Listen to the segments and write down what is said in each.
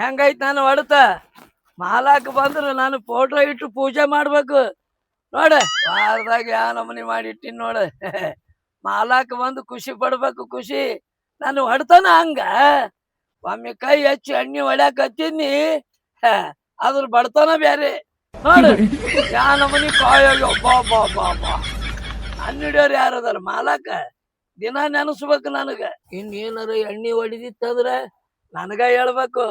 ಹೆಂಗೈತ್ ನಾನು ಹೊಡತ? ಮಾಲಾಕ್ ಬಂದ್ರು ನಾನು ಫೋಟೋ ಇಟ್ಟು ಪೂಜೆ ಮಾಡ್ಬೇಕು. ನೋಡ, ವಾರದಾಗ ಯಾವ ನಮನಿ ಮಾಡಿ ಇಟ್ಟಿನ್ ನೋಡ. ಮಾಲಾಕ್ ಬಂದು ಖುಷಿ ಪಡ್ಬೇಕು, ಖುಷಿ. ನಾನು ಹೊಡ್ತಾನ ಹಂಗ? ಒಮ್ಮೆ ಕೈ ಹಚ್ಚಿ ಎಣ್ಣೆ ಹೊಡ್ಯಾಕ ಹತ್ತೀನಿ ಅದ್ರ ಬಡ್ತಾನ ಬ್ಯಾರೆ. ನೋಡು ಯಾ ನಮನಿ ಕಾಯೋ ಬಾ ಬಾ ಬಾ ಬಾ ಯಾರದಾರ ಮಾಲಾಕ, ದಿನ ನೆನಸ್ಬೇಕು ನನಗ. ಇನ್ನೇನಾರ ಎಣ್ಣೆ ಹೊಡಿದಿತ್ತಂದ್ರ ನನಗ ಹೇಳ್ಬೇಕು.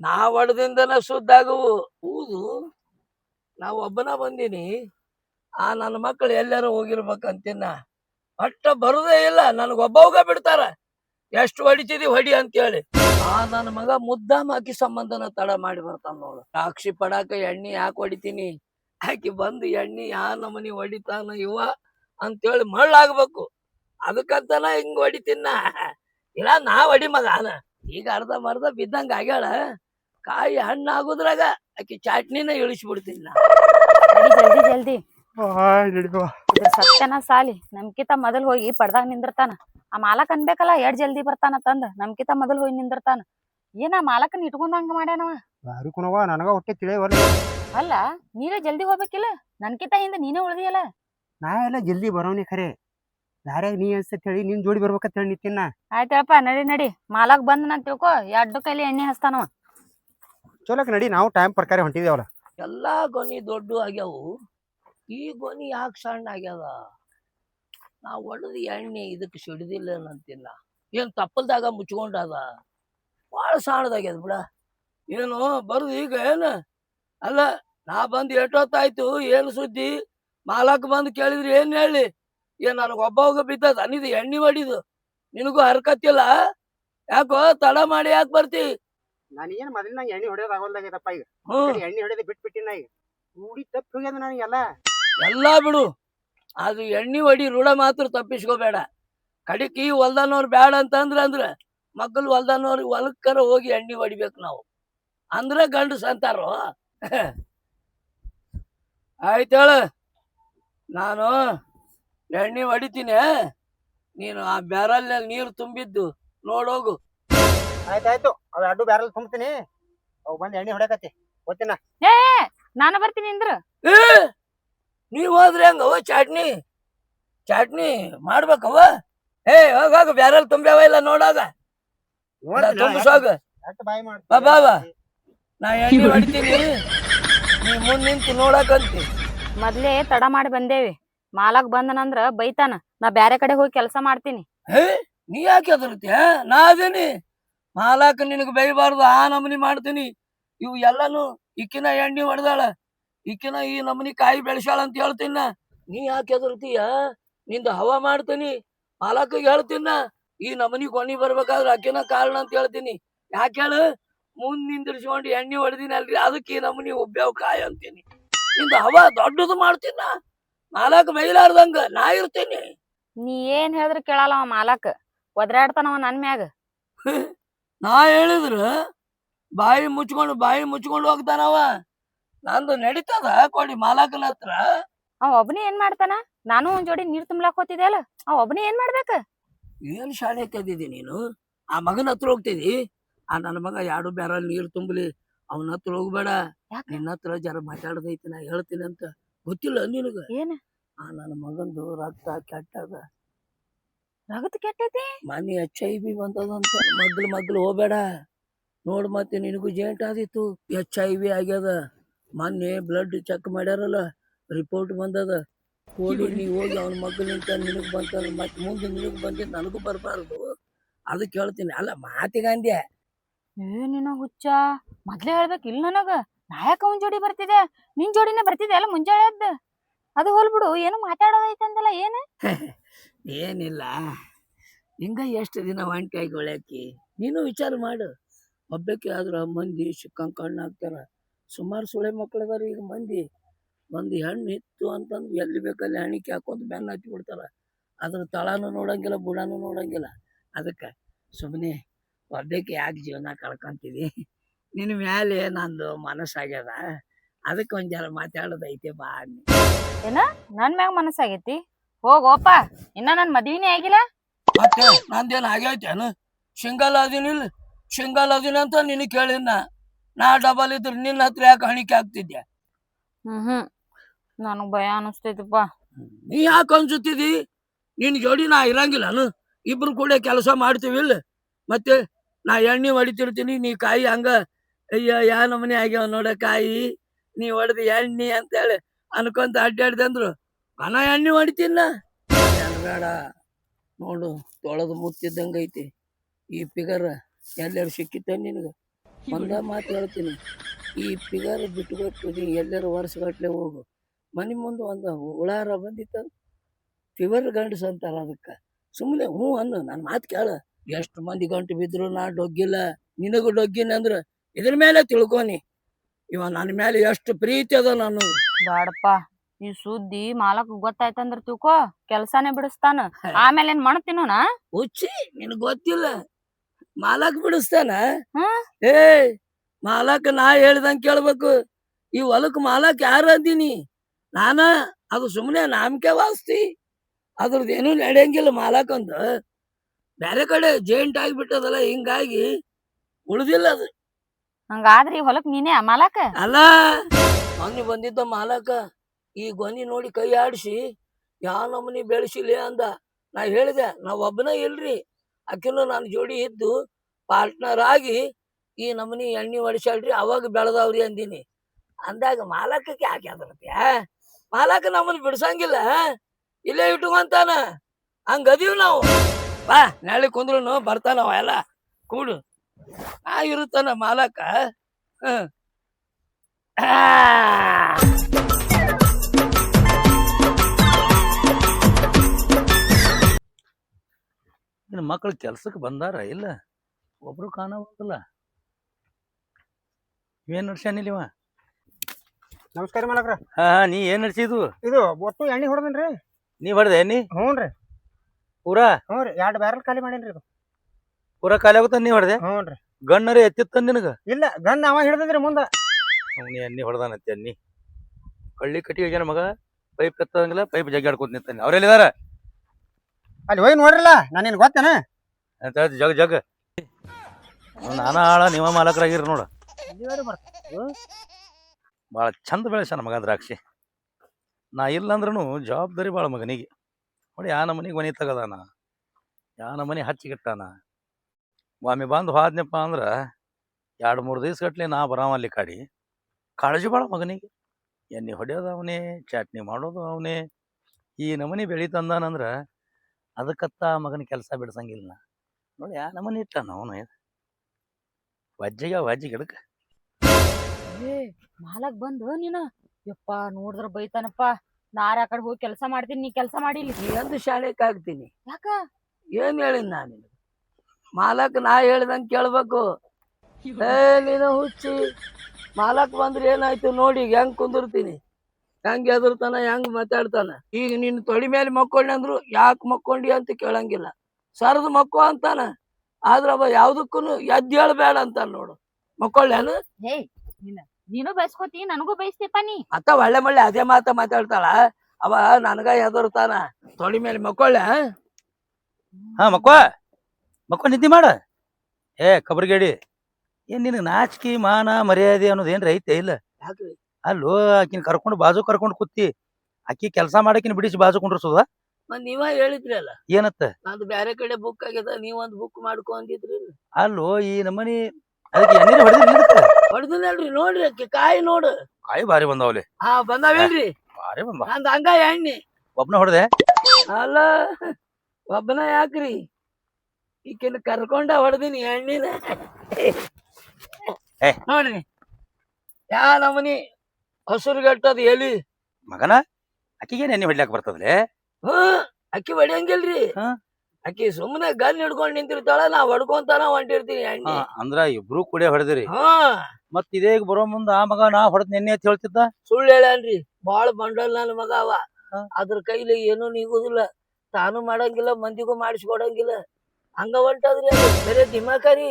ನಾ ಶುದ್ಧ ಸುದ್ದಾಗವು ಹೌದು. ನಾ ಒಬ್ಬನ ಬಂದೀನಿ. ಆ ನನ್ನ ಮಕ್ಕಳು ಎಲ್ಲಾರು ಹೋಗಿರ್ಬೇಕಂತಿನ್ನ. ಒಟ್ಟ ಬರುದೇ ಇಲ್ಲ. ನನಗೊಬ್ಬವಾಗ ಬಿಡ್ತಾರ. ಎಷ್ಟು ಹೊಡಿತಿದಿ ಹೊಡಿ ಅಂತೇಳಿ. ಆ ನನ್ನ ಮಗ ಮುದ್ದಾಮ ಆಕಿ ಸಂಬಂಧನ ತಡ ಮಾಡಿ ಬರ್ತಾನ ನೋಡು. ಸಾಕ್ಷಿ ಪಡಾಕ ಎಣ್ಣೆ ಯಾಕೆ ಹೊಡಿತೀನಿ? ಆಕಿ ಬಂದು ಎಣ್ಣೆ ಯಾ ನಮನಿ ಹೊಡಿತಾನ ಇವ? ಅಂತೇಳಿ ಮಳ್ಳಾಗ್ಬೇಕು. ಅದಕ್ಕಂತನ ಹಿಂಗ್ ಹೊಡಿತೀನ ಇಲ್ಲ ನಾ ಹೊಡಿ ಮಗಾನ ಈಗ ಅರ್ಧ ಮರ್ಧ ಬಿದ್ದಂಗ ಆಗ್ಯಾಳ. ಕಾಯಿ ಹಣ್ಣು ಆಕೆ ಆಕಿ ಚಾಟ್ನಿನ ಇಳಿಸ್ಬಿಡ್ತೀನಿ ನಾ. ಜಲ್ದಿ ಜಲ್ದಿ. ಇದ್ರ ಸತ್ಯನ ಸಾಲಿ ನಮ್ಕಿತ ಮೊದಲ್ ಹೋಗಿ ಪಡ್ದಾಗ ನಿಂದಿರ್ತಾನ. ಆ ಮಾಲಕ್ ಅನ್ಬೇಕಲ್ಲ ಎಡ್ ಜಲ್ದಿ ಬರ್ತಾನ ತಂದ. ನಮ್ಕಿತ ಮೊದಲ್ ಹೋಗಿ ನಿಂದಿರ್ತಾನ. ಏನ ಮಾಲಕನ್ ಇಟ್ಕೊಂಡ್ ಹಂಗ ಮಾಡ್ಯಾನವ? ಯಾರು ಕುಣವ್ವ ನನಗ ಹೊಟ್ಟೆ ತಿಳಿಯವಲ್ಲ ಅಲ್ಲ ನೀರೇ ಜಲ್ದಿ ಹೋಗ್ಬೇಕಿಲ್ಲ? ನನ್ಕಿತ ಹಿಂದೆ ನೀನೇ ಉಳ್ದಿಯಲ್ಲ? ನಾ ಎಲ್ಲ ಜಲ್ದಿ ಬರೋನಿ ಖರೆ. ಯಾರ್ಯಾಗ ನೀ ಅನ್ಸತ್ ಹೇಳಿ ನಿನ್ ಜೋಡಿ ಬರ್ಬೇಕಂತ ಹೇಳಿ ನಿತ್ತಿನ ಆಯ್ತಪ್ಪ ನಡಿ ನಡಿ. ಮಾಲಕ್ ಬಂದನ ತಿಳ್ಕೊ ಎರಡು ಕೈಲಿ ಎಣ್ಣೆ ಹಚ್ತಾನವ. ಚಲೋಕ್ ನಡಿ, ನಾವು ಟೈಮ್ ಪ್ರಕಾರ ಹೊಂಟಿದೇವಲ್ಲ ಎಲ್ಲಾ ಗೊನಿ ದೊಡ್ಡ ಆಗ್ಯಾವು. ಈ ಗೊನಿ ಯಾಕೆ ಸಣ್ಣ ಆಗ್ಯಾದ? ನಾ ಒಡದ ಎಣ್ಣೆ ಇದಕ್ಕೆ ಸಿಡಿದಿಲ್ಲ ಅಂತಿಲ್ಲ ಏನ್ ತಪ್ಪಲ್ದಾಗ ಮುಚ್ಕೊಂಡದ ಬಹಳ ಸಣ್ಣದಾಗ್ಯದ ಬಿಡ. ಏನು, ಬರುದು ಈಗ ಏನು? ಅಲ್ಲ, ನಾ ಬಂದು ಎಷ್ಟೊತ್ತಾಯ್ತು? ಏನು ಸುದ್ದಿ? ಮಾಲಕ್ ಬಂದು ಕೇಳಿದ್ರಿ ಏನ್ ಹೇಳಿ? ಏನ್ ನನಗೆ ಒಬ್ಬವಾಗ ಬಿದ್ದದ? ಅನಿದು ಎಣ್ಣೆ ಹೊಡಿದು ನಿನಗೂ ಹರ್ಕತ್ತಿಲ್ಲ? ಯಾಕೋ ತಡ ಮಾಡಿ ಯಾಕೆ ಬರ್ತಿ? ನಾನು ಏನ್ ನಂಗೆ ಎಣ್ಣೆ ಹೊಡೆಯೋದು ಆಗೋಲ್ದಾಗೈತಪ್ಪ ಈಗ. ಹ್ಮ್. ಎಣ್ಣೆ ಹೊಡೆದು ಬಿಟ್ಟು ಬಿಟ್ಟಿನ ಈಗ. ಕೂಡಿ ತಪ್ಪು ಹೋಗ್ಯದ ನನಗೆಲ್ಲ ಎಲ್ಲಾ. ಬಿಡು. ಅದು ಎಣ್ಣೆ ಹೊಡಿ ರೂಢ ಮಾತ್ರ ತಪ್ಪಿಸ್ಕೋಬೇಡ. ಕಡಿಕ್ ಈ ಬೇಡ ಅಂತ ಅಂದ್ರ ಅಂದ್ರ ಮಕ್ಕಳು ಹೊಲ್ದನವ್ರಿಗೆ ಹೊಲಕ್ಕರ ಹೋಗಿ ಎಣ್ಣೆ ಹೊಡಿಬೇಕು ನಾವು. ಅಂದ್ರ ಸಂತಾರು ಅಂತಾರೋ? ಆಯ್ತೇಳ. ನಾನು ಎಣ್ಣೆ ಹೊಡಿತೀನಿ. ನೀನು ಆ ಬ್ಯಾರಲ್ನಲ್ಲಿ ನೀರು ತುಂಬಿದ್ದು ನೋಡೋಗು. ಆಯ್ತಾಯ್ತು. ಅವ್ ಎರಡು ಬ್ಯಾರಲ್ ತುಂಬ್ತೀನಿ. ಅವ್ ಬಂದ್ ಎಣ್ಣೆ ಹೊಡಕತ್ತಿ ಗೊತ್ತಿನ ಏ ನಾನು ಬರ್ತೀನಿ ಇಂದ್ರ ಏ ನೀವ್ ಹೋದ್ರೆ ಹಂಗವ ಚಾಟ್ನಿ? ಚಾಟ್ನಿ ಮಾಡ್ಬೇಕವ ಏ ಹೋಗ ಹೋಗ ಬ್ಯಾರಲ್ ತುಂಬ್ಯಾವ ಇಲ್ಲ ನೋಡಾಗ. ತುಂಬಿಸೋಗ ಬಾಯಿ ಬಾ, ಬಾ, ಬಾ. ನಾ ಎಣ್ಣೆ ಹೊಡಿತೀನಿ. ನೀ ಮುಂದ್ ನಿಂತು ನೋಡಕಂತಿ. ಮೊದ್ಲೇ ತಡ ಮಾಡಿ ಬಂದೇವಿ. ಮಾಲಕ್ ಬಂದನಂದ್ರ ಬೈತಾನ. ನಾ ಬ್ಯಾರೆ ಕಡೆ ಹೋಗಿ ಕೆಲಸ ಮಾಡ್ತೀನಿ. ಹೇ ನೀ ಯಾಕೆ ಹೆದರ್ತೀಯ? ನಾ ಅದೇನಿ. ಮಾಲಾಕ ನಿನಗೆ ಬೈಬಾರ್ದು ಆ ನಮನಿ ಮಾಡ್ತೀನಿ. ಇವು ಎಲ್ಲಾನು ಇಕ್ಕಿನ ಎಣ್ಣೆ ಹೊಡೆದಾಳ. ಇಕ್ಕಿನ ಈ ನಮನಿ ಕಾಯಿ ಬೆಳೆಸಾಳ ಅಂತ ಹೇಳ್ತೀನ. ನೀ ಯಾಕೆ ಹೆದರ್ತೀಯ? ನಿಂದ ಹವಾ ಮಾಡ್ತೀನಿ. ಮಾಲಕ್ಕ ಹೇಳ್ತೀನ. ಈ ನಮನಿ ಕೊನಿ ಬರ್ಬೇಕಾದ್ರೆ ಅಕ್ಕಿನ ಕಾರಣ ಅಂತ ಹೇಳ್ತೀನಿ. ಯಾಕೆ ಹೇಳು? ಮುಂದ್ ನಿಂದಿರ್ಸ್ಕೊಂಡು ಎಣ್ಣೆ ಹೊಡೆದಿನಿ ಅಲ್ರಿ ಅದಕ್ಕೆ ಈ ನಮನಿ ಒಬ್ಬ್ಯಾವ್ ಕಾಯಿ ಅಂತೀನಿ. ನಿಂದ ಹವಾ ದೊಡ್ಡದು ಮಾಡ್ತೀನ. ಮಾಲಕ್ ಬೈಲಾರ್ದಂಗ ನಾ ಇರ್ತೀನಿ. ನೀ ಏನ್ ಹೇಳಿದ್ರು ಕೇಳಲ್ಲ ಅವ ಮಾಲಕ್. ಒದ್ರಾಡ್ತಾನವ ನನ್ ಮ್ಯಾಗ. ನಾ ಹೇಳಿದ್ರ ಬಾಯಿ ಮುಚ್ಕೊಂಡು ಬಾಯಿ ಮುಚ್ಕೊಂಡು ಹೋಗ್ತಾನವ ನಂದು ನಡೀತದ ಕೊಡಿ ಮಾಲಕನ ಹತ್ರ. ಅವ ಒಬ್ನೇ ಏನ್ ಮಾಡ್ತಾನ? ನಾನು ಒಂದ್ ಜೋಡಿ ನೀರ್ ತುಂಬಲಾಕ್ ಹೋತಿದ್ದೆ ಅಲ್ಲ ಅವ ಒಬ್ನೇ ಏನ್ ಮಾಡ್ಬೇಕ? ಏನ್ ಶಾಲೆ ಕದ್ದಿದಿ ನೀನು? ಆ ಮಗನ ಹತ್ರ ಹೋಗ್ತಿದಿ ಆ ನನ್ನ ಮಗ ಎರಡು ಬ್ಯಾರಲ್ ನೀರ್ ತುಂಬಲಿ ಅವನ ಹತ್ರ ಹೋಗ್ಬೇಡ. ಯಾಕ? ನಿನ್ನ ಹತ್ರ ಜರ ಮಾತಾಡದೈತಿ ನಾ ಹೇಳ್ತೀನಿ ಅಂತ ಗೊತ್ತಿಲ್ಲ ನಿನಗ? ಏನ? ಆ ನನ್ನ ಮಗಂದು ರಕ್ತ ಕೆಟ್ಟದ. ರಗತ್ ಕೆಟ್ಟೈತಿ ಮನಿ ಎಚ್ ಐ ಬಿ ಬಂದದಂತ ಮಗ್ಲು ಮಗ್ಲು ಹೋಗ್ಬೇಡ. ನೋಡ್ ಮತ್ತೆ ನಿನಗೂ ಜೇಂಟ್ ಆದಿತ್ತು ಎಚ್ ಐ ವಿ ಆಗ್ಯದ. ಮೊನ್ನೆ ಬ್ಲಡ್ ಚೆಕ್ ಮಾಡ್ಯಾರಲ್ಲ ರಿಪೋರ್ಟ್ ಬಂದದ. ಹೋಗಿ ನೀ ಹೋಗಿ ಅವ್ನ ಮಗ್ಲಿಂತ ನಿನಗ್ ಬಂತ ಮತ್ತೆ ಮುಂದೆ ನಿನಗ್ ಬಂದಿದ್ದು ನನಗೂ ಬರಬಾರ್ದು. ಅದಕ್ಕೆ ಹೇಳ್ತೀನಿ. ಅಲ್ಲ ಮಾತಿಗೆ ಏ ಏನಿನ ಹುಚ್ಚ. ಮೊದ್ಲೇ ಹೇಳ್ಬೇಕು ಇಲ್ಲ ನನಗ. ನಾ ಯಾಕ ಅವನ್ ಜೋಡಿ ಬರ್ತಿದೆ ನಿನ್ ಜೋಡಿನೇ ಬರ್ತಿದೆ ಅಲ್ಲ ಮುಂಜಾನೆ ಅದು ಹೋಲ್ಬಿಡು ಏನು ಮಾತಾಡೋದೈತೆ ಅಂದಲ್ಲ ಏನ್? ಏನಿಲ್ಲ. ಹಿಂಗ ಎಷ್ಟು ದಿನ ಒಂಟಿಯಾಗಿ ಒಳ್ಯಾಕಿ ನೀನು ವಿಚಾರ ಮಾಡು. ಒಬ್ಬಕ್ಕೆ ಆದ್ರೆ ಮಂದಿ ಸಿಕ್ಕಂಗ್ ಕಣ್ಣು ಹಾಕ್ತಾರ. ಸುಮಾರು ಸುಳೆ ಮಕ್ಳು ಅದಾರ ಈಗ ಮಂದಿ. ಒಂದು ಹೆಣ್ಣು ಇತ್ತು ಅಂತಂದು ಎಲ್ಲಿ ಬೇಕಲ್ಲಿ ಹಣಿಕೆ ಹಾಕೊಂಡು ಬೆನ್ನ ಹಚ್ಚಿ ಬಿಡ್ತಾರ. ಅದ್ರ ತಳನೂ ನೋಡಂಗಿಲ್ಲ, ಬುಡನೂ ನೋಡಂಗಿಲ್ಲ. ಅದಕ್ಕೆ ಸುಮ್ಮನೆ ಒಬ್ಬಕ್ಕೆ ಯಾಕೆ ಜೀವನ ಕಳ್ಕೊಂತೀವಿ? ನಿನ್ನ ಮ್ಯಾಲೆ ನಂದು ಮನಸ್ಸಾಗ್ಯದ. ಅದಕ್ಕೆ ಒಂದು ಜರ ಮಾತಾಡೋದೈತೆ ಬಾ ಏನ? ನನ್ನ ಮ್ಯಾಗ ಮನಸ್ಸಾಗೈತಿ? ಹೋಗೋಪ ಇನ್ನ ನನ್ ಮದ್ವಿನೇ ಆಗಿಲ್ಲ? ಮತ್ತೆ ನಂದೇನ್ ಆಗೈತೇನು ಸಿಂಗಲ್ ಅದೀನಿ ಸಿಂಗಲ್ ಅದೀನಿ ಅಂತ ನಿನ್ ಕೇಳಿನ ನಾ ಡಬಲ್ ಇದ್ರೆ ನಿನ್ನ ಹತ್ರ ಯಾಕೆ ಹಣಿಕೆ ಆಗ್ತಿದ್ಯಾ? ಹ್ಮ್ ಹ್ಮ್. ನನಗ್ ಭಯ ಅನಿಸ್ತೈತಪ್ಪ. ನೀ ಯಾಕೆ ಅನ್ಸುತ್ತಿದಿ? ನಿನ್ ಜೋಡಿ ನಾ ಇರಂಗಿಲ್ಲನು ಇಬ್ರು ಕೂಡ ಕೆಲಸ ಮಾಡ್ತೀವಿ ಇಲ್ಲ. ಮತ್ತೆ ನಾ ಎಣ್ಣೆ ಹೊಡಿತಿರ್ತೀನಿ ನೀ ಕಾಯಿ ಹಂಗ ಅಯ್ಯ ಯಾ ನಮನೆ ಆಗ್ಯಾವ ನೋಡ ಕಾಯಿ? ನೀ ಹೊಡೆದ ಎಣ್ಣೆ ಅಂತೇಳಿ ಅನ್ಕೊಂತ ಅಡ್ಡಾಡ್ದಂದ್ರು ಮನ ಎಣ್ಣೆ ಹೊಡಿತೀನ ಬೇಡ. ನೋಡು, ತೊಳೆದು ಮುತ್ತಿದ್ದಂಗ ಐತಿ. ಈ ಫಿಗರ್ ಎಲ್ಲರೂ ಸಿಕ್ಕಿತ್ತ ನಿನಗೆ? ಒಂದ ಮಾತು ಹೇಳ್ತೀನಿ. ಈ ಫಿಗರ್ ಬಿಟ್ಕೊಟ್ಟು ನೀ ಎಲ್ಲರೂ ವರ್ಷಗಟ್ಲೆ ಹೋಗು. ಮನೆ ಮುಂದೆ ಒಂದು ಉಳಾರ ಬಂದಿತ್ತು. ಫಿವರ್ ಗಂಡಸ ಅಂತಾರ ಅದಕ್ಕೆ. ಸುಮ್ಮನೆ ಹ್ಞೂ ಅನ್ನು ನನ್ನ ಮಾತು ಕೇಳ. ಎಷ್ಟು ಮಂದಿ ಗಂಟು ಬಿದ್ರು ನಾ ಡೊಗ್ಗಿಲ್ಲ. ನಿನಗೂ ಡೊಗ್ಗಿನ ಅಂದ್ರೆ ಇದ್ರ ಮೇಲೆ ತಿಳ್ಕೊನಿ ಇವ ನನ್ನ ಮೇಲೆ ಎಷ್ಟು ಪ್ರೀತಿ ಅದ ನಾನು. ಬ್ಯಾಡಪ್ಪ ಈ ಸುದ್ದಿ ಮಾಲಕ್ ಗೊತ್ತಾಯ್ತಂದ್ರ ತಿಳ್ಕೊ ಕೆಲ್ಸಾನೇ ಬಿಡಿಸ್ತಾನ. ಆಮೇಲೆ ಏನ್ ಮಾಡ್ತೀನೋನಾ ಹುಚ್ಚಿ ನಿನಗೆ ಗೊತ್ತಿಲ್ಲ. ಮಾಲಕ್ ಬಿಡಿಸ್ತಾನ? ಹ್ಮ್? ಏ ಮಾಲಕ್ ನಾ ಹೇಳ್ದಂಗ್ ಕೇಳ್ಬೇಕು. ಈ ಹೊಲಕ್ ಮಾಲಕ್ ಯಾರು ಅಂದಿನಿ? ನಾನ? ಅದು ಸುಮ್ಮನೆ ನಾಮಕೆ ವಾಸ್ತಿ. ಅದ್ರದ್ದು ಏನೂ ನಡೆಯಂಗಿಲ್ಲ ಮಾಲಕ್ ಅಂತ ಬೇರೆ ಕಡೆ ಜೇಂಟ್ ಆಗಿಬಿಟ್ಟದಲ್ಲ ಹಿಂಗಾಗಿ ಉಳ್ದಿಲ್ಲ ಅದು. ಹಂಗಾದ್ರಿ ಹೊಲಕ್ ನೀನೇ ಮಾಲಕ್ ಮಾಲಕ? ಅಲ್ಲ ಮೊನ್ನೆ ಬಂದಿದ್ದ ಮಾಲಕ. ಈ ಗೊನಿ ನೋಡಿ ಕೈ ಆಡಿಸಿ ಯಾವ ನಮ್ಮನಿ ಬೆಳೆಸಿಲಿ ಅಂದ. ನಾ ಹೇಳಿದೆ ನಾ ಒಬ್ಬನ ಇಲ್ರಿ. ಅಕಿನ ನಾನು ಜೋಡಿ ಇದ್ದು ಪಾರ್ಟ್ನರ್ ಆಗಿ ಈ ನಮ್ಮನಿ ಎಣ್ಣೆ ಹೊಡಿಸ್ಯಾಳ್ರಿ ಅವಾಗ ಬೆಳೆದವ್ರಿ ಅಂದಿನಿ. ಅಂದಾಗ ಮಾಲಕಕ್ಕೆ ಯಾಕೆ ಅದರತ್ಯ ಮಾಲಕ ನಮ್ಮನ್ನು ಬಿಡ್ಸಂಗಿಲ್ಲ ಇಲ್ಲೇ ಇಟ್ಕೊಂತಾನ. ಹಂಗದೀವ್ ನಾವು. ಬಾ ನಾಳೆ ಕುಂದ್ರು ಬರ್ತಾನವ ಎಲ್ಲ. ಕೂಡು. ಆ ಇರುತ್ತಾನ ಮಾಲಕ, ಹ್ಮ್. ಆ. ನಿನ್ನ ಮಕ್ಕಳು ಕೆಲ್ಸಕ್ಕೆ ಬಂದಾರ ಇಲ್ಲ? ಒಬ್ರು ಕಾಣವಲ್ಲ ಏನ್ ನಡ್ಸ್ಯಾನಿಲ್ಲ ಇವ? ನಮಸ್ಕಾರ ಮಾಲಕ್ರ. ಹಾ ಹಾ, ನೀ ಏನ್ ನಡ್ಸಿದು ಇದು ಒಟ್ಟು ಎಣ್ಣೆ ಹೊಡೆದನ್ರಿ? ನೀ ಹೊಡೆದೆ ನೀ ಹ್ಞೂ ರೀ ಪೂರಾ? ಹ್ಞೂ ರೀ ಎರಡು ಬ್ಯಾರಲ್ ಖಾಲಿ ಮಾಡೇನ್ರಿ ಇದು. ಪೂರಾ ಖಾಲಿ ಆಗುತ್ತ ನೀ ಹೊಡೆದೆ? ಹ್ಞೂ ರೀ ಗಣ್ಣರೇ ಎತ್ತಿತ್ತ ನಿನಗೆ? ಇಲ್ಲ ಗಣ್ಣ ಅವ ಹಿಡ್ದದ್ರಿ ಮುಂದೆ. ಅವನಿ ಎಣ್ಣೆ ಹೊಡೆದಾನತ್ತೆ ಎಣ್ಣಿ. ಹಳ್ಳಿ ಕಟ್ಟಿಗೆ ಮಗ ಪೈಪ್ ಎತ್ತಂಗಿಲ್ಲ ಪೈಪ್ ಜಗ್ಗಾಡ್ಕೊತ ನಿಂತಾನೆ. ಅವ್ರೆಲ್ಲಿದಾರ? ಅಲ್ಲಿ ಹೋಗಿ ನೋಡ್ರಲ್ಲ ನಾನೇನು ಗೊತ್ತೇನ? ಅಂತ ಹೇಳ್ತಿ ಜಗ್ ಜಗ. ನಾನ ಆಳ ನೀವ ಮಾಲಕರಾಗಿರ್ ನೋಡ. ಭಾಳ ಚಂದ ಬೆಳೆಸ್ಯಾನ ಮಗ ದ್ರಾಕ್ಷಿ. ನಾ ಇಲ್ಲಂದ್ರೂ ಜವಾಬ್ದಾರಿ ಭಾಳ ಮಗನಿಗೆ. ನೋಡಿ ಯಾ ನಮ್ಮನಿಗೆ ಮನೆ ತಗದಾನ ಯಾ ನಮ್ಮನೆ ಹಚ್ಚಿಗಿಟ್ಟಾನ ಒಮ್ಮೆ ಬಂದು ಹೋದ್ನಪ್ಪ ಅಂದ್ರೆ ಎರಡು ಮೂರು ದಿವ್ಸ ಗಟ್ಲೆ ನಾ ಬರಾವಲ್ಲಿ ಕಾಡಿ. ಕಾಳಜಿ ಭಾಳ ಮಗನಿಗೆ. ಎಣ್ಣೆ ಹೊಡೆಯೋದು ಅವನೇ ಚಟ್ನಿ ಮಾಡೋದು ಅವನೇ. ಈ ನಮನಿ ಬೆಳಿ ತಂದಾನಂದ್ರೆ ಅದಕ್ಕತ್ತ ಆ ಮಗನ ಕೆಲಸ ಬಿಡ್ಸಂಗಿಲ್ಲ ನಾ. ನೋಡಿ ಯಾ ನಮ್ಮನ್ನ ಇಟ್ಟಾನ ಅವನು ವಜ್ಜಿಗೆ ವಜ್ಜಿ ಗಿಡಕ್ಕೆ ಏ ಮಾಲಕ್ ಬಂದು ನೀನು? ಯಪ್ಪ ನೋಡಿದ್ರ ಬೈತಾನಪ್ಪ. ನಾರ ಆ ಕಡೆ ಹೋಗಿ ಕೆಲಸ ಮಾಡ್ತೀನಿ ನೀ ಕೆಲಸ ಮಾಡಿಲ್ಲ. ಎಂದು ಶಾಲೆಗೆ ಹಾಕ್ತೀನಿ ಯಾಕ? ಏನ್ ಹೇಳಿನ ನಾನು ನಿನಗೆ? ಮಾಲಕ್ ನಾ ಹೇಳ್ದಂಗೆ ಕೇಳ್ಬೇಕು. ಏ ನೀನು ಹುಚ್ಚಿ. ಮಾಲಕ್ ಬಂದ್ರೆ ಏನಾಯ್ತು ನೋಡಿ ಈಗ ಹೆಂಗ್ ಕುಂದಿರ್ತೀನಿ? ಹೆಂಗ್ ಎದುರ್ತಾನ ಹೆಂಗ್ ಮಾತಾಡ್ತಾನ? ಈಗ ನಿನ್ನ ತೊಳಿ ಮೇಲೆ ಮಕ್ಕೊಂಡಿ ಅಂದ್ರು ಯಾಕೆ ಮಕ್ಕೊಂಡಿ ಅಂತ ಕೇಳಂಗಿಲ್ಲ. ಸರದು ಮಕ್ಕೋ ಅಂತಾನ. ಆದ್ರ ಅವ ಯಾವ್ದಕ್ಕೂ ಎದ್ದು ಹೇಳ್ಬೇಡ ಅಂತಾನ ನೋಡು. ಮಕ್ಕೊಳ್ಳೇನು ಹೇ ನೀನ ನೀನು ಬೈಸ್ಕೋತಿ ನನಗೂ ಬೈಸ್ತಿಪ್ಪ ನೀ. ಮತ್ತ ಒಳ್ಳೆ ಮಳ್ಳೆ ಅದೇ ಮಾತ ಮಾತಾಡ್ತಾಳ. ಅವ ನನಗ ಎದುರ್ತಾನ ತೊಳಿ ಮೇಲೆ ಮಕ್ಕೊಳ್ಳೆ ಹಾ ಮಕ್ಕೋ. ಮಕ್ಕೋ ನಿದ್ದೆ ಮಾಡ. ಏ ಕಬ್ರಗೇಡಿ ಏನ್ ನಿನಗೆ ನಾಚಿಕೆ ಮಾನ ಮರ್ಯಾದೆ ಅನ್ನೋದು ಏನ್ರ ಐತೆ ಇಲ್ಲ? ಯಾಕ್ರಿ? ಅಲ್ಲೋ ಆಕಿನ ಕರ್ಕೊಂಡು ಬಾಜು ಕರ್ಕೊಂಡು ಕೂತಿ. ಆಕಿ ಕೆಲಸ ಮಾಡಕಿನ ಬಿಡಿಸಿ ಬಾಜು ಕುಂಡ್ರಸೋದ? ಮತ್ ನೀವ ಹೇಳಿದ್ರಿ ಅಲ್ಲ? ಏನತ್ತ? ನಂದು ಬ್ಯಾರೆ ಕಡೆ ಬುಕ್ ಆಗ್ಯದ ನೀವೊಂದ್ ಬುಕ್ ಮಾಡ್ಕೊ ಅಂದಿದ್ರಿ ಅಲ್ಲೋ? ಈ ನಮ್ಮನಿ ಅದಕ್ಕೆ ಎಣ್ಣೆ ಹೊಡೆದಿಲ್ಲ ಹೊಡೆದಿನಲ್ರಿ ನೋಡ್ರಿ ಅಕ್ಕಿ ಕಾಯಿ ನೋಡು. ಕಾಯಿ ಬಾರಿ ಬಂದಾವಲೆ. ಹಾ ಬಂದಾವೇನ್ರಿ ಬಾರಿ ಬಂದ ನಂದು ಹಂಗ ಎಣ್ಣೆ. ಒಬ್ನ ಹೊಡೆದೆ? ಅಲ್ಲ ಒಬ್ಬನ ಯಾಕ್ರಿ? ಈಕಿನ ಕರ್ಕೊಂಡ ಹೊಡೆದಿನಿ ಎಣ್ಣಿನ. ಏ. ನೋಡ್ರಿ. ಯಾ ನಮನಿ ಹಸುರುಗಟ್ಟದ ಎಲಿ ಮಗನ? ಅಕ್ಕಿಗೆ ನೆನೆ ಹೊಡ್ಲಾಕ ಬರ್ತದಲೆ? ಹ ಅಕ್ಕಿ ಹೊಡಿಯಂಗಿಲ್ರಿ. ಹಾ. ಅಕ್ಕಿ ಸುಮ್ಮನೆ ಗನ್ ಹಿಡ್ಕೊಂಡ್ ನಿಂತಿರ್ತಾಳ ನಾ ಹೊಡ್ಕೊಂತಾನ ಹೊಂಟಿರ್ತೀನಿ ಎಣ್ಣೆ ಅಂದ್ರ ಇಬ್ರು ಕೂಡೆ ಹೊಡೆದ್ರಿ. ಹಾ. ಮತ್ ಇದೇ ಬರೋ ಮುಂದ ಆ ಮಗ ನಾ ಹೊಡೆದ್ ನೆನ್ನೆ ಅಂತ ಹೇಳ್ತಿದ್ದ? ಸುಳ್ಳು ಹೇಳ್ಯಾನ್ರಿ. ಬಾಳ ಬಂಡಲ್ ನನ್ ಮಗ ಅವ. ಹಾ. ಅದ್ರ ಕೈಲಿ ಏನೂ ನೀಗುದಿಲ್ಲ. ತಾನು ಮಾಡಂಗಿಲ್ಲ ಮಂದಿಗೂ ಮಾಡಿಸ್ಕೊಡಂಗಿಲ್ಲ. ಹಂಗ ಹೊಂಟದ್ರಿ ಅದು. ಬೇರೆ ದಿಮಾಕರಿ.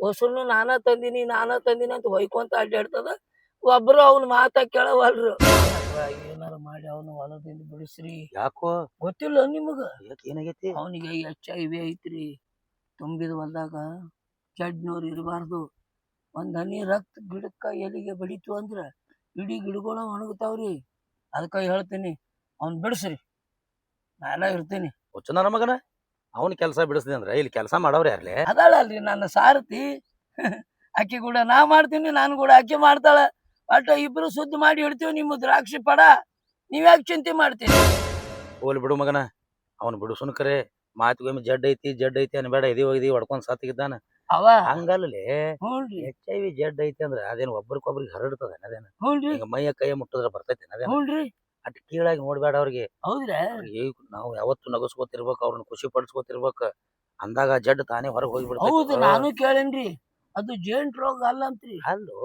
ಹೊಸನು ನಾನ ತಂದಿನಿ ನಾನ ತಂದಿನಿ ಅಂತ ಹೊಯ್ಕೊಂತ ಅಡ್ಡಾಡ್ತದ ಒಬ್ರು ಅವ್ನ ಮಾತ ಕೇಳವಲ್ರು. ಏನಾರ ಮಾಡಿ ಅವನು ಹೊಲದಿಂದ ಬಿಡಿಸ್ರಿ. ಯಾಕೋ? ಗೊತ್ತಿಲ್ಲ ನಿಮಗ? ಯಾಕೆ ಏನಾಗೈತಿ? ಅವನಿಗೆ ಎಚ್ ಐ ವಿ ಐತ್ರಿ. ತುಂಬಿದ ಹೊಲ್ದಾಗ ಜಡ್ನವ್ರು ಇರಬಾರ್ದು. ಒಂದ್ ಹನಿ ರಕ್ತ ಗಿಡಕ್ಕ ಎಲಿಗೆ ಬಡಿತು ಅಂದ್ರ ಇಡೀ ಗಿಡಗಳ ಒಣಗುತ್ತಾವ್ರಿ ಅದಕ್ಕ ಹೇಳ್ತೀನಿ ಅವ್ನ್ ಬಿಡಿಸ್ರಿ. ನಾನ ಇರ್ತೀನಿ. ಹುಚ್ಚ ಮಗನ? ಅವನ ಕೆಲಸ ಬಿಡಿಸ್ದೆ ಅಂದ್ರೆ ಇಲ್ಲಿ ಕೆಲಸ ಮಾಡವ್ರ ಯಾರ್ಲೆ? ಅದಾಳಲ್ರಿ ನನ್ನ ಸಾರಥಿ. ಅಕ್ಕಿ ಕೂಡ ನಾ ಮಾಡ್ತೀನಿ ನಾನು ಕೂಡ ಅಕ್ಕಿ ಮಾಡ್ತಾಳ. ಒಟ್ಟ ಇಬ್ರು ಸುದ್ದಿ ಮಾಡಿ ಹೇಳ್ತೀವಿ ನಿಮ್ಮ ದ್ರಾಕ್ಷಿ ಪಡ. ನೀವ್ಯಾಕೆ ಚಿಂತೆ ಮಾಡ್ತೀರಿ? ಓಲ್ ಬಿಡು ಮಗನ. ಅವನ್ ಬಿಡು ಸುನಕರೇ. ಮಾತಿಗೊಮ್ಮೆ ಜಡ್ ಐತಿ ಜಡ್ ಐತಿ ಅನ್ಬೇಡ. ಇದೀವ ಇದೀವಿ ಹೊಡ್ಕೊಂಡ್ ಸಾತಿಗಿದ್ದಾನ. ಅವ ಹಂಗಲ್ಲೇ ಹ್ಞೂನ್ರಿ ಎಚ್ ಐ ವಿ ಜಡ್ ಐತಿ ಅಂದ್ರೆ ಅದೇನು ಒಬ್ರಿಗೊಬ್ರಿಗೆ ಹರಡ್ತದ ಅದೇನ? ಹ್ಞೂನ್ರಿ ಈಗ ಮೈಯ ಕೈಯ ಮುಟ್ಟಿದ್ರೆ ಬರ್ತೈತಿ ಅದೇನ? ಹ್ಞೂನ್ರಿ ಅಟ್ ಕೀಳಾಗಿ ನೋಡ್ಬೇಡ ಅವ್ರಿಗೆ. ಹೌದ್ರಾ? ನಾವು ಯಾವತ್ತು ನಗಸ್ಕೋತಿರ್ಬೇಕು ಅವ್ರನ್ನ ಖುಷಿ ಪಡಿಸ್ಕೋತಿರ್ಬೇಕು. ಅಂದಾಗ ಜಡ್ ತಾನೇ ಹೊರಗೆ ಹೌದು ನಾನು ಕೇಳೇನ್ರಿ. ಅದು ಜೇಂಟ್ ರೋಗ ಅಲ್ಲ ಅಂತ್ರಿ. ಅಲ್ಲೋ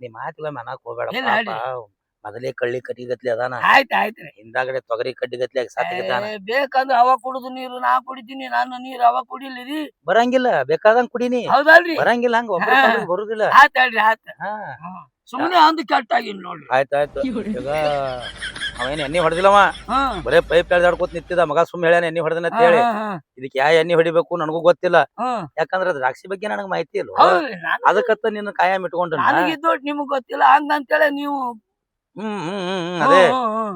ನಿಮ್ ಮಾತಿಗೊಮ್ಮೆ ಮನಕ್ ಹೋಗ್ಬೇಡ ಇಲ್ಲ, ಪಾಪ. ಮೊದಲೇ ಕಳ್ಳಿ ಕಟ್ಟಿಗತ್ಲಿ ಅದಾನ. ಆಯ್ತು ಆಯ್ತ್ರಿ ಹಿಂದಾಗಡೆ ತೊಗರಿ ಕಡ್ಡಿಗತ್ಲಿ ಆಗಿ ಏ, ಬೇಕಂದ್ರ ಅವ ಕುಡಿದು ನೀರು ನಾ ಕುಡಿತೀನಿ ನಾನು ನೀರು ಅವ ಕುಡಿಲಿರಿ. ಬರಂಗಿಲ್ಲ ಬೇಕಾದಂಗ್ ಕುಡಿನಿ. ಹೌದಲ್ರಿ. ಬರಂಗಿಲ್ಲ ಹಂಗ. ಬರುದಿಲ್ಲ. ಆಯ್ತ್ ಹೇಳ್ರಿ ಆಯ್ತು ಹಾ. ಸುಮ್ಮನೆ ಅಂದ್ ಕೆಟ್ಟಾಗಿನ್ ನೋಡ್ರಿ. ಆಯ್ತಾಯ್ತು ಈಗ ಅವೇನ್ ಎಣ್ಣೆ ಹೊಡೆದಿಲ್ಲವ? ಬರೇ ಪೈಪ್ ಎಳ್ದಾಡ್ಕೋತ ನಿಂತಿದ್ದ ಮಗ ಸುಮ್ ಹೇಳ್ಯಾನ ಎಣ್ಣಿ ಹೊಡೆದನ ಅಂತ ಹೇಳಿ. ಇದಕ್ಕೆ ಯಾ ಎಣ್ಣಿ ಹೊಡಿಬೇಕು ನನಗೂ ಗೊತ್ತಿಲ್ಲ. ಯಾಕಂದ್ರೆ ದ್ರಾಕ್ಷಿ ಬಗ್ಗೆ ನನಗ್ ಮಾಹಿತಿ ಇಲ್ಲ ಅದಕ್ಕತ್ತ ನಿನ್ನ ಕಾಯಂ ಇಟ್ಕೊಂಡ ನಿಮ್ಗೆ ನಿಮಗ್ ಗೊತ್ತಿಲ್ಲ ಹಂಗಂತೇಳಿ ನೀವು. ಹ್ಮ್ ಹ್ಮ್ ಹ್ಮ್ ಹ್ಮ್ ಅದೇ.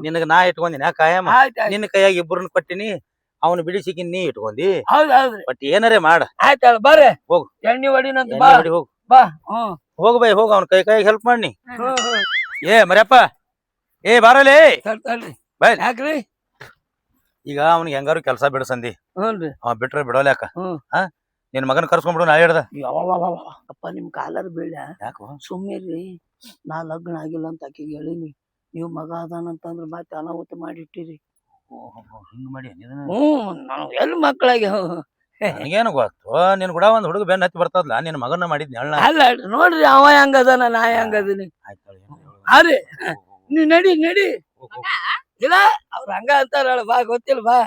ನಿನಗ ನಾ ಇಟ್ಕೊಂಡಿನ ಕಾಯಂ? ನಿನ್ನ ಕೈಯಾಗ ಇಬ್ಬರನ್ನ ಕೊಟ್ಟಿನಿ ಅವನು ಬಿಡಿಸಿಕಿನ್ ನೀ ಇಟ್ಕೊಂಡಿ. ಬಟ್ ಏನರೇ ಮಾಡ. ಆಯ್ತಾಳ ಬರ್ರೆ. ಹೋಗು. ಎಣ್ಣಿ ಹೊಡಿನಂತ ಅಂತ ಬಾ. ಹೊಡಿ ಹೋಗ್. ಬಾ ಹೋಗ್ ಬೈ ಹೋಗು ಅವ್ನ ಕೈ ಕೈಯಾಗ ಹೆಲ್ಪ್ ಮಾಡಿ ಏ ಮರ್ಯಪ್ಪ. ಏ ಬಾರಲೇ ತಡ್- ತಡ್ರಿ. ಬೈ. ಯಾಕ್ರಿ? ಈಗ ಅವ್ನಿಗೆ ಹೆಂಗಾರು ಕೆಲಸ ಬಿಡಸಂದಿ ಹ್ಞೂನ್ರಿ ಅವ ಬಿಟ್ರೆ ಬಿಡೋಲ್ಯಾಕ ಹ್ಮ್. ಹಾ? ನಿನ್ ಮಗನ್ ಕರ್ಸ್ಕೊಂಡ್ಬಿಡು ನಾ ಹೇಳ್ದ ಯವ್ವವ್ವವ್ವ. ಅಪ್ಪ ನಿಮ್ ಕಾಲರ್ ಬೀಳ ಯಾಕೋ ಸುಮ್ಮನಿರ್ರಿ ನಾ ಲಗ್ನ ಆಗಿಲ್ಲ ಅಂತ ಆಕಿಗೆ ಹೇಳಿನಿ ನೀವು ಮಗ ಅದಾನಂತಂದ್ರ ಮತ್ತೆ ಅನಾಹುತ ಮಾಡಿಟ್ಟಿರಿ ಹಿಂಗ್ ಮಾಡಿ ಹ್ಮ್ ನಾವು ಎಲ್ಲಿ ಮಕ್ಕಳಾಗಿ ನನಗೇನು ಗೊತ್ತು ನಿನ್ ಕೂಡ ಒಂದ್ ಹುಡುಗ ಬೆನ್ನ ಹತ್ತಿ ಬರ್ತದ್ಲ ನಿನ್ ಮಗನ ಮಾಡಿದ್ನಿ ಹೇಳ ಅಲ್ಲ ನೋಡ್ರಿ ಅವ ಹೆಂಗದಾನ ನಾ ಹೆಂಗದೀನಿ ಅರೆ ನೀ ನಡಿ ನಡಿ. ಇಲ್ಲ ಅವ್ರ ಹಂಗ ಅಂತಾರ ಬಾ ಗೊತ್ತಿಲ್ಲ ಬಾ.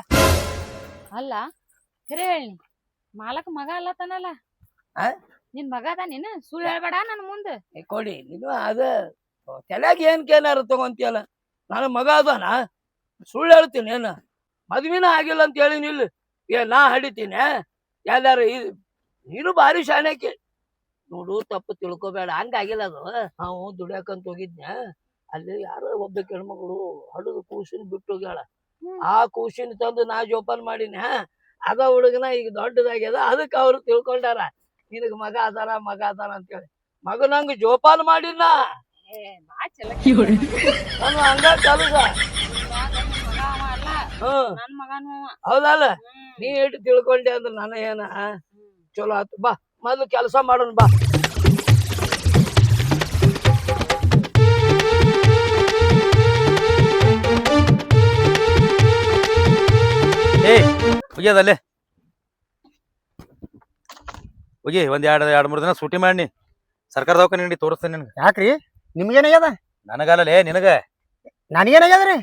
ಅಲ್ಲ ಖರೆ ಹೇಳಿ ಮಾಲಕ್ ಮಗ ಅಲ್ಲತನಲ್ಲ ಆ? ನಿನ್ ಮಗ ಅದ ನೀನು? ಸುಳ್ಳು ಹೇಳ್ಬೇಡ ನನ್ ಮುಂದ. ಏ, ಕೊಡಿ ನೀನು ಅದ. ತಲೆಗೆ ಏನ್ ಕೇನಾರ ತಗೊಂತಿಯಲ್ಲ? ನಾನು ಮಗ ಅದಾನ? ಸುಳ್ಳು ಹೇಳ್ತೀನಿ ಏನ? ಮದ್ವಿನ ಆಗಿಲ್ಲ ಅಂತ ಹೇಳಿ ನಿಲ್ ಏ ನಾ ಹಡಿತೀನಿ. ಎಲ್ಲಾರು ಇದ್- ನೀನು ಭಾರಿ ಶಾಣೆಕಿ. ನೋಡು ತಪ್ಪು ತಿಳ್ಕೊಬೇಡ. ಹಂಗಾಗಿಲ್ಲ ಅದು. ನಾವು ದುಡಿಯಾಕಂತ ಹೋಗಿದ್ನ ಅಲ್ಲಿ ಯಾರೋ ಒಬ್ಬ ಹೆಣ್ಮಗಳು ಹಡದು ಕೂಸಿನ ಬಿಟ್ಟು ಹೋಗ್ಯಾಳ ಆ ಕೂಸಿನ ತಂದು ನಾ ಜೋಪಾನ ಹಾ? ಅದ ಹುಡುಗನ ಈಗ ದೊಡ್ಡದಾಗ್ಯದ ಅದಕ್ಕೆ ಅವ್ರು ತಿಳ್ಕೊಂಡಾರ ನಿನಗ ಮಗ ಅದಾರ ಮಗ ಅದಾರ ಅಂತ ಹೇಳಿ ಮಗ ಮಾಡಿನ ನಾನು ಹಂಗ ಕೆಲಸ. ಅವ. ಹೌದಲ್ಲ. ನೀ ಇಟ್ಟು ತಿಳ್ಕೊಂಡೆ ಅಂದ್ರೆ ನನ್ನ ಏನ ಚಲೋ ಆತು ಬಾ ಮೊದ್ಲು ಕೆಲಸ ಮಾಡೋಣ ಬಾ. ಹೋಗ್ಯದಲ್ಲೇ ಹೋಗಿ ಒಂದ್ ಎರಡ್ ಎರಡ್ ಮೂರ್ ದಿನ ಸೂಟಿ ಮಾಡಿ ಸರ್ಕಾರ ದವಾಖಾನೆ ನೀಡಿ ತೋರಿಸ್ತೇನೆ ನಿನ್ಗೆ. ಯಾಕ್ರಿ? ನಿಮ್ಗೇನಾಗ್ಯದ ನನಗಲ್ಲೇ ನಿನಗ? ನನಗೇನಾಗ್ಯದ್ರಿ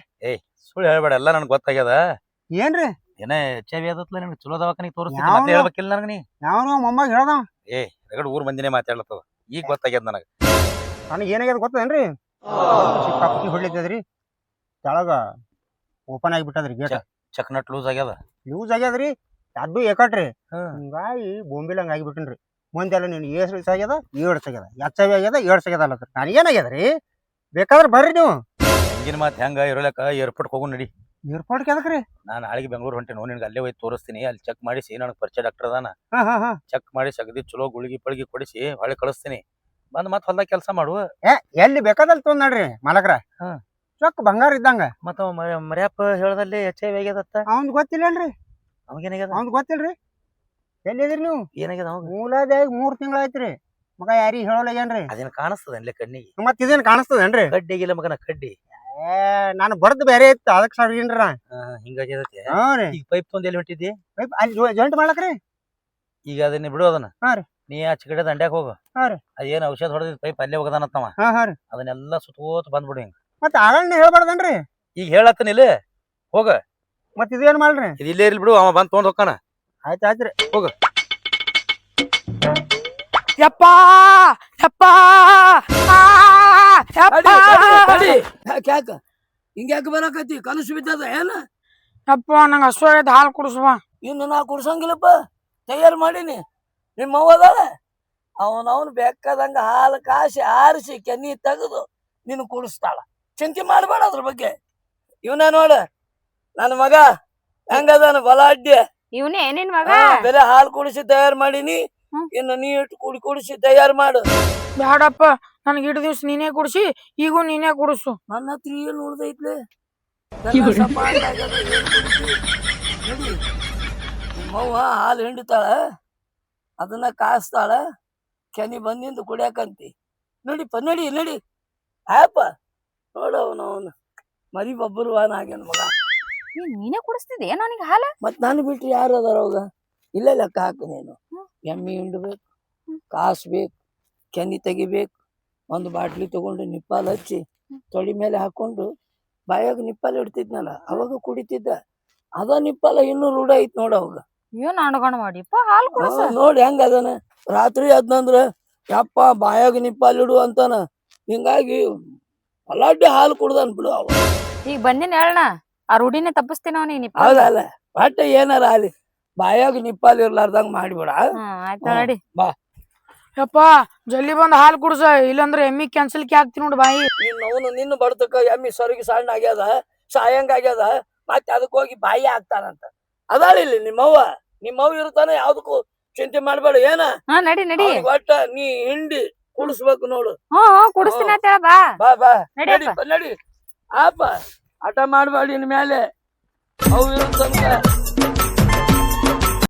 ಸುಳ್ಳು ಹೇಳ್ಬೇಡ ಎಲ್ಲ ನನಗೆ ಗೊತ್ತಾಗ್ಯದ. ಏನ್ರಿ? ಏನೇ ಎಚ್ ಐ ವಿ ಆದತ್ಲ ನಿನಗೆ ಚಲೋ ದವಾಖಾನಿಗೆ ತೋರಿಸ್ತೀನಿ? ಮತ್ತೆ ಹೇಳ್ಬೇಕಿಲ್ಲ ನನಗೆ ನೀ. ಯಾವ ಮೊಮ್ಮಗ ಹೇಳ್ದ ಏಯ್ ರಗಡ್ ಊರ್ ಮಂದಿನೇ ಮಾತಾಡ್ಲತ್ತದ. ಈಗ ಗೊತ್ತಾಗ್ಯದ ನನಗೆ. ನನಗೆ ಏನಾಗ್ಯದ ಗೊತ್ತದೇನ್ರಿ ಸಿಕ್ಕಾಪಟ್ಟಿ ಹೊಡ್ಲಿತ್ತದ್ರಿ ಕೆಳಗ ಓಪನ್ ಆಗಿಬಿಟ್ಟದ್ರಿ ಗೇಟ್. ಚಕ್ ನಟ್ ಲೂಸ್ ಆಗ್ಯದ. ಯೂಸ್ ಆಗ್ಯದ್ರಿ? ಅದು ಏಕಟ್ರಿ. ಹಿಂಗಾಗಿ ಬೊಂಬಿಲಂಗ್ ಆಗಿಬಿಟ್ಟನ್ರಿ. ಮುಂದೆಲ್ಲ ನೀನು ಏಸ್ ಆಗ್ಯದ ಏಳು ಆಗ್ಯದ ಎಚ್ಚವಿ ಆಗ್ಯದ ಏಳು ಆಗ್ಯದ ಏನಾಗ್ಯದ ನನಗೇನಾಗ್ಯದ್ರಿ ಬೇಕಾದ್ರೆ ಬರ್ರಿ ನೀವು. ಹಿಂಗಿನ ಮಾತು ಹೆಂಗ ಇರೋಲಕ್ಕ ಏರ್ಪೋರ್ಟ್ ಹೋಗು ನಡಿ. ಏರ್ಪೋರ್ಟ್ ಅದಕ್ರಿ ನಾನು ನಾಳೆಗೆ ಬೆಂಗಳೂರು ಹೊಂಟೆ ನೋಡಿ ನಿನ್ಗೆ ಅಲ್ಲೇ ಹೋಗಿ ತೋರಿಸ್ತೀನಿ. ಅಲ್ಲಿ ಚೆಕ್ ಮಾಡಿಸಿ ನನಗೆ ಪರಿಚಯ ಡಾಕ್ಟರ್ ಅದಾನ. ಚೆಕ್ ಮಾಡಿ ಸಗದಿ ಚಲೋ ಗುಳಿಗೆ ಪಳಿಗೆ ಕೊಡಿಸಿ ಹೊಳೆ ಕಳಿಸ್ತೀನಿ. ಬಂದ್ ಮತ್ತೆ ಹೊಲ್ದಾಗ ಕೆಲಸ ಮಾಡುವ ಎಲ್ಲಿ ಬೇಕಾದಲ್ಲಿ ತೊಂದ್ರಿ ನೋಡ್ರಿ ಮಾಲಕ್ರ. ಚೊಕ್ ಬಂಗಾರ ಇದ್ದಂಗ. ಮತ್ತ ಮರ್ಯಾಪ ಹೇಳದಲ್ಲಿ ಎಚ್ ಐ ವಿ ಆಗ್ಯದತ್ತ? ಅವ್ನ್ ಗೊತ್ತಿಲ್ಲನ್ರಿ? ಅವಾಗೇನಾಗ್ಯದ ಅವ್ನ್ ಗೊತ್ತಿಲ್ರಿ? ಎಲ್ಲಿದ್ರಿ ನೀವು? ಏನಾಗ್ಯದ ಅವಾಗ? ಮೂಲದಾಗ ಮೂರ್ ತಿಂಗಳ ಆಯ್ತ್ರಿ. ಮಗ ಯಾರಿಗ್ ಹೇಳೋಲಾಗ್ಯಾನ್ರಿ ಅದೇನ್ ಕಾಣಿಸ್ತದ ಅಲ್ಲೇ ಕಣ್ಣಿಗೆ? ಮತ್ ಇದೇನ್ ಕಾಣಿಸ್ತದೇನ್ರಿ? ಕಡ್ಡಿಗಿಲ್ಲ ಮಗನ ಕಡ್ಡಿ. ಏ ನಾನು ಬರ್ದ್ ಬೇರೆ ಇತ್ತು ಅದಕ್ಕೆ ಸಾವಿರ ಏನ್ರ? ಹಿಂಗಾಗ್ಯದತಿ ಹಾ ರೀ. ಈಗ ಪೈಪ್ ತೊಂದ್ ಎಲ್ಲಿ ಹೊಂಟಿದ್ದಿ? ಪೈಪ್ ಅಲ್ಲಿ ಜಾಯಿಂಟ್ ಮಾಡ್ಲಕ್ರಿ? ಈಗ ಅದನ್ನ ಬಿಡು ಅದನ್ನ. ಹಾ ರೀ. ನೀ ಆಚೆ ಕಡೆ ದಂಡ್ಯಾಗ ಹೋಗು. ಹಾ ರೀ. ಅದೇನ್ ಔಷಧ ಹೊಡೆದಿದ್ ಪೈಪ್ ಅಲ್ಲೇ ಹೋಗದಾನತ್ತವ ಹಾ ಹಾ ರೀ. ಅದನ್ನೆಲ್ಲ ಸುತ್ತೋತ್ ಬಂದ್ಬಿಡು ಹಿಂಗ. ಮತ್ ಆಗಳನ್ನ ಹೇಳ್ಬಾರ್ದನ್ರಿ? ಈಗ ಹೇಳತ್ತನಿಲ್ಲ ಹೋಗ. ಮತ್ ಇದೇನ್ ಮಾಡ್ರಿ? ಇದು ಇಲ್ಲೇ ಇರ್ಲಿ ಬಿಡು ಅವ ಬಂದ್ ತೊಗೊಂಡ್ ಹೋಗ್ತಾನ ಆಯ್ತು ಆಯ್ತ್ರಿ. ಯಪ್ಪ ಯಪ್ಪ ಆ, ಯಪ್ಪ. ಯಾಕ್ ಯಾಕ? ಕನಸು ಬಿದ್ದದ ಏನ? ಯಪ್ಪ ನಂಗ ಹಸು ಆಗೈತೆ ಹಾಲು ಕುಡಿಸುವ ಇನ್ನು ನಾ ಕುಡ್ಸಂಗಿಲ್ಲಪ್ಪ. ತಯಾರು ಮಾಡೀನಿ. ನಿಮ್ಮ ಅವ್ವ ಅದಾಳ. ಅವನವನು ಬೇಕಾದಂಗ ಹಾಲು ಕಾಸಿ ಆರಿಸಿ ಕೆನ್ನಿ ತೆಗೆದು ನಿನ್ ಕುಡಿಸ್ತಾಳ. ಚಿಂತೆ ಮಾಡಬೇಡ ಅದ್ರ ಬಗ್ಗೆ. ಇವನೇ ನೋಡ ನನ್ನ ಮಗ ಹೆಂಗದಾನ ಬಲಾಢ್ಯ. ಇವನೇ ಏನೇನ್ ಮಗ? ಬೆಲೆ ಬೇರೆ ಹಾಲು ಕುಡಿಸಿ ತಯಾರು ಮಾಡೀನಿ. ಇನ್ನು ನೀ ಇಟ್ಟು ಕುಡಿ ಕುಡಿಸಿ ತಯಾರು ಮಾಡು. ಬ್ಯಾಡಪ್ಪ ನನಗೆ ಇಡ ದಿವ್ಸ ನೀನೇ ಕುಡಿಸಿ ಈಗೂ ನೀನೇ ಕುಡಿಸು. ನನ್ನ ಹತ್ರ ಏನು ಉಳ್ದೈತ್ಲೆ? ನಿಮ್ಮವ್ವ ಹಾಲು ಹಿಂಡಿತಾಳ ಅದನ್ನ ಕಾಸ್ತಾಳ ಕೆನಿ ಬಂದಿಂದ ಕುಡಿಯಾಕಂತಿ. ನೋಡಿ ನಡಿ ನಡಿ. ಆಯಪ್ಪ. ನೋಡವನವನು ಮರಿ ಬಬ್ಬರುವಾನ ಆಗ್ಯಾನ ಮಗ. ಏ, ನೀನೇ ಕುಡಿಸ್ತಿದ್ದೆ ನನಗೆ ಹಾಲ? ಮತ್ ನಾನು ಬಿಟ್ರಿ ಯಾರು ಅದಾರ ಅವಾಗ ಇಲ್ಲ ಲೆಕ್ಕ ಹಾಕು ನೀನು. ಎಮ್ಮಿ ಹಿಂಡ್ಬೇಕು ಕಾಸ್ಬೇಕು ಕೆನಿ ತೆಗಿಬೇಕು ಒಂದು ಬಾಟ್ಲಿ ತಗೊಂಡು ನಿಪ್ಪಾಲ್ ಹಚ್ಚಿ ತೊಳಿ ಮೇಲೆ ಹಾಕೊಂಡು ಬಾಯಾಗ ನಿಪ್ಪಾಲ್ ಇಡ್ತಿದ್ನಲ್ಲ ಅವಾಗ ಕುಡಿತಿದ್ದ. ಅದ ನಿಪ್ಪಾಲ ಇನ್ನೂ ರೂಢ ಐತ್ ನೋಡ ಅವಾಗ. ಏನ್ ಅಣಗಣ ಮಾಡಿಪ್ಪ ಹಾಲು ಕುಡಿಸ. ನೋಡಿ ಹೆಂಗ ಅದನ. ರಾತ್ರಿ ಅದ್ನಂದ್ರ ಯಪ್ಪ ಬಾಯಾಗ ನಿಪ್ಪಾಲ್ ಇಡು ಅಂತಾನ. ಹಿಂಗಾಗಿ ಅಲಾಡ್ಡಿ ಹಾಲು ಕುಡ್ದನ್ ಬಿಡು ಅವ. ಈಗ ಬಂದಿನ ಹೇಳಣ ಆ ರೂಢಿನೇ ತಪ್ಪಿಸ್ತೀನಿ ಅವನಿಗೆ ನಿಪ್ಪ ಹೌದಲ್ಲ ಒಟ್ಟ ಏನಾರ ಅಲ್ಲಿ ಬಾಯಾಗ ನಿಪ್ಪಾಲ್ ಇರ್ಲಾರ್ದಂಗ ಮಾಡಿಬಿಡ ನೋಡಿ ಬಾ. ಯಪ್ಪ ಜಲ್ದಿ ಬಂದ್ ಹಾಲು ಕುಡ್ಸ ಇಲ್ಲಾಂದ್ರೆ ಎಮ್ಮಿ ಕ್ಯಾನ್ಸಲ್ ಆಗ್ತೀನಿ ನೋಡು ಬಾಯಿ. ನೀನು ಅವನು ನಿನ್ನ ಬಡತಕ್ಕ ಎಮ್ಮಿ ಸೊರಗಿ ಸಣ್ಣ ಆಗ್ಯದ ಸಾಯಂಗ ಆಗ್ಯದ ಮತ್ತೆ ಅದಕ್ಕೆ ಹೋಗಿ ಬಾಯಿ ಆಗ್ತಾನಂತ ಇಲ್ಲಿ ನಿಮ್ಮವ್ವ ನಿಮ್ಮವ್ವ ಇರ್ತಾನೆ ಯಾವ್ದಕ್ಕೂ ಚಿಂತೆ ಮಾಡ್ಬೇಡ ಏನ? ಹಾ ನಡಿ ನಡಿ. ಒಟ್ಟ ನೀ ಹಿಂಡಿ ಕುಡಿಸ್ಬೇಕು ನೋಡು. ಹ್ಮ್ ಹ್ಮ್ ಕುಡಿಸ್ತೀನಿ ಅಂತ ಹೇಳ ಬಾ. ಬಾ ಬಾ. ನಡಿ ನಡಿ ಆಪ ಹಠ ಮಾಡ್ಬೇಡಿ ಇನ್ ಮೇಲೆ ಅವು ಇರುತ್ತಂತ.